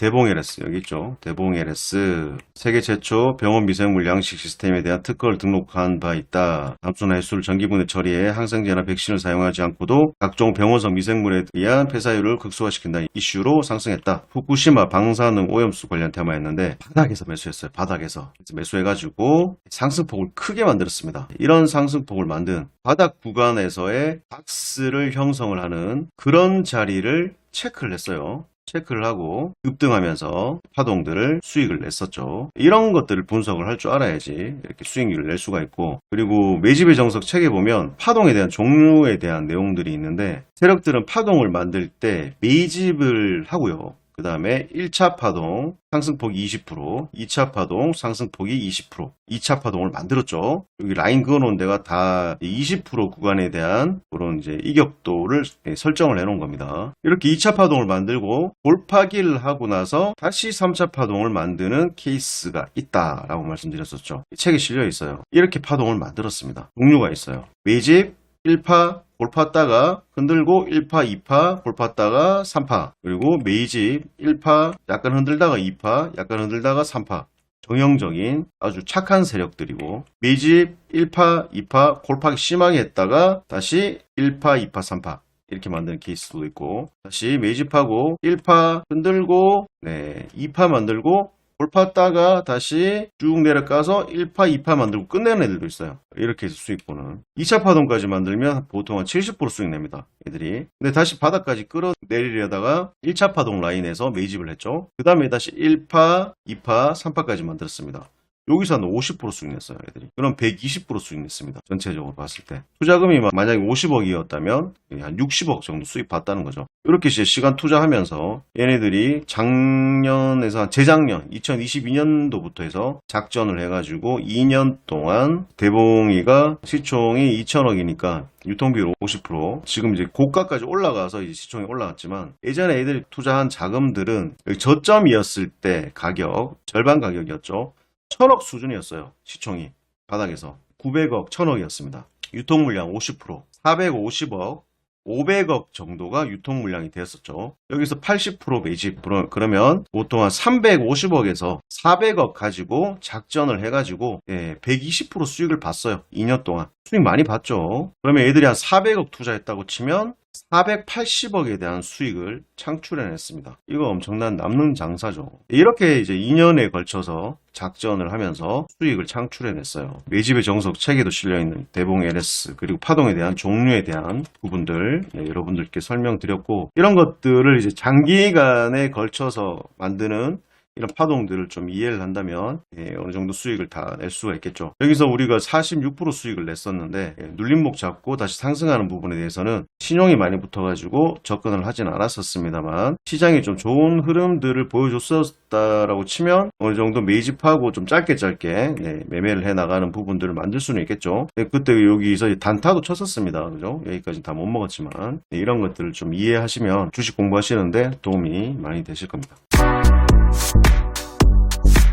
대봉 LS 여기 있죠. 대봉 LS 세계 최초 병원 미생물 양식 시스템에 대한 특허를 등록한 바 있다. 담수나 해수를 전기분해 처리해 항생제나 백신을 사용하지 않고도 각종 병원성 미생물에 의한 폐사율을 극소화시킨다는 이슈로 상승했다. 후쿠시마 방사능 오염수 관련 테마였는데 바닥에서 매수했어요. 바닥에서 매수해가지고 상승폭을 크게 만들었습니다. 이런 상승폭을 만든 바닥 구간에서의 박스를 형성을 하는 그런 자리를 체크를 했어요. 체크를 하고 급등하면서 파동들을 수익을 냈었죠. 이런 것들을 분석을 할 줄 알아야지 이렇게 수익률을 낼 수가 있고 그리고 매집의 정석 책에 보면 파동에 대한 종류에 대한 내용들이 있는데 세력들은 파동을 만들 때 매집을 하고요. 그 다음에 1차 파동 상승폭이 20%, 2차 파동 상승폭이 20%, 2차 파동을 만들었죠. 여기 라인 그어놓은 데가 다 20% 구간에 대한 그런 이제 이격도를 예, 설정을 해놓은 겁니다. 이렇게 2차 파동을 만들고 골파기를 하고 나서 다시 3차 파동을 만드는 케이스가 있다라고 말씀드렸었죠. 이 책에 실려 있어요. 이렇게 파동을 만들었습니다. 종류가 있어요. 매집, 1파, 골팠다가 흔들고 1파, 2파, 골팠다가 3파, 그리고 메이집 1파, 약간 흔들다가 2파, 약간 흔들다가 3파. 정형적인 아주 착한 세력들이고 매집 1파, 2파, 골파기 심하게 했다가 다시 1파, 2파, 3파 이렇게 만드는 케이스도 있고 다시 매집하고 1파 흔들고 네, 2파 만들고 골팠다가 다시 쭉 내려가서 1파, 2파 만들고 끝내는 애들도 있어요. 이렇게 해서 수익 보는. 2차 파동까지 만들면 보통 한 70% 수익 냅니다. 애들이. 근데 다시 바닥까지 끌어내리려다가 1차 파동 라인에서 매집을 했죠. 그 다음에 다시 1파, 2파, 3파까지 만들었습니다. 여기서 한 50% 수익 냈어요, 애들이. 그럼 120% 수익 냈습니다. 전체적으로 봤을 때. 투자금이 마- 만약에 50억이었다면 한 60억 정도 수익 봤다는 거죠. 이렇게 이제 시간 투자하면서 얘네들이 작년에서 한 재작년 2022년도부터 해서 작전을 해가지고 2년 동안 대봉이가 시총이 2천억이니까 유통비율 50% 지금 이제 고가까지 올라가서 이제 시총이 올라갔지만 예전에 애들이 투자한 자금들은 저점이었을 때 가격 절반 가격이었죠. 천억 수준이었어요. 시총이 바닥에서 900억, 1000억이었습니다. 유통 물량 50%, 450억, 500억 정도가 유통 물량이 되었었죠. 여기서 80% 매집 그러- 그러면 보통 한 350억에서 400억 가지고 작전을 해가지고 예, 120% 수익을 봤어요. 2년 동안 수익 많이 봤죠. 그러면 애들이 한 400억 투자했다고 치면 480억에 대한 수익을 창출해냈습니다. 이거 엄청난 남는 장사죠. 이렇게 이제 2년에 걸쳐서 작전을 하면서 수익을 창출해냈어요. 매집의 정석 책에도 실려있는 대봉 LS 그리고 파동에 대한 종류에 대한 부분들 네, 여러분들께 설명드렸고 이런 것들을 이제 장기간에 걸쳐서 만드는 이런 파동들을 좀 이해를 한다면 예, 어느 정도 수익을 다 낼 수가 있겠죠. 여기서 우리가 46% 수익을 냈었는데 예, 눌림목 잡고 다시 상승하는 부분에 대해서는 신용이 많이 붙어가지고 접근을 하진 않았었습니다만 시장이 좀 좋은 흐름들을 보여줬었다라고 치면 어느 정도 매집하고 좀 짧게 짧게 네, 매매를 해 나가는 부분들을 만들 수는 있겠죠. 네, 그때 여기서 단타도 쳤었습니다. 그죠? 여기까지 다 못 먹었지만 네, 이런 것들을 좀 이해하시면 주식 공부하시는데 도움이 많이 되실 겁니다.